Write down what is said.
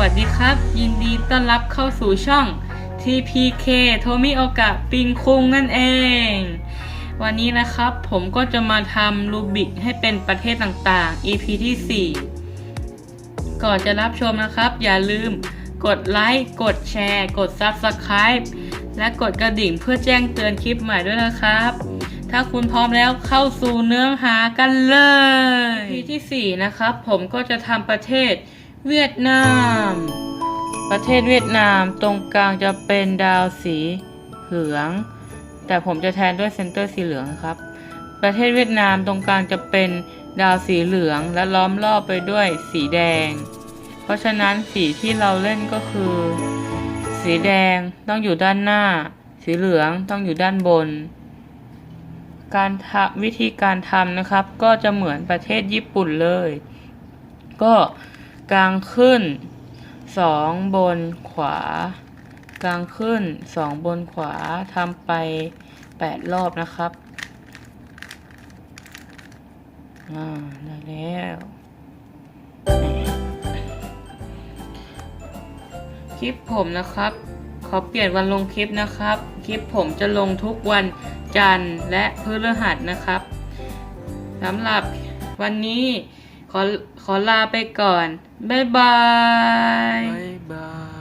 วัสดีครับ ยินดีต้อนรับเข้าสู่ช่อง TPK โทมิโอกะปิงคุงนั่นเอง วันนี้นะครับผมก็จะมาทำรูบิกให้เป็นประเทศต่างๆ EP ที่ 4 ก่อนจะรับชมนะครับ อย่าลืมกดไลค์ กดแชร์ กด Subscribe และกดกระดิ่งเพื่อแจ้งเตือนคลิปใหม่ด้วยนะครับ ถ้าคุณพร้อมแล้วเข้าสู่เนื้อหากันเลย EP ที่ 4 นะครับผมก็จะทำประเทศ เวียดนาม ประเทศเวียดนามตรงกลางจะเป็นดาวสีเหลือง แต่ผมจะแทนด้วยเซนเตอร์สีเหลืองครับ ประเทศเวียดนามตรงกลางจะเป็นดาวสีเหลืองและล้อมรอบไปด้วยสีแดง เพราะฉะนั้นสีที่เราเล่นก็คือ สีแดงต้องอยู่ด้านหน้า สีเหลืองต้องอยู่ด้านบน การทำวิธีการทำนะครับ ก็จะเหมือนประเทศญี่ปุ่นเลย ก็ กลางขึ้นสองบนขวา กลางขึ้นสองบนขวาทำไปแปดรอบนะครับอ่าได้แล้วคลิปผมนะครับ ขอเปลี่ยนวันลงคลิปนะครับ คลิปผมจะลงทุกวันจันทร์และพฤหัสนะครับสำหรับวันนี้ ขอขอลาไปก่อน บ๊ายบาย บ๊ายบาย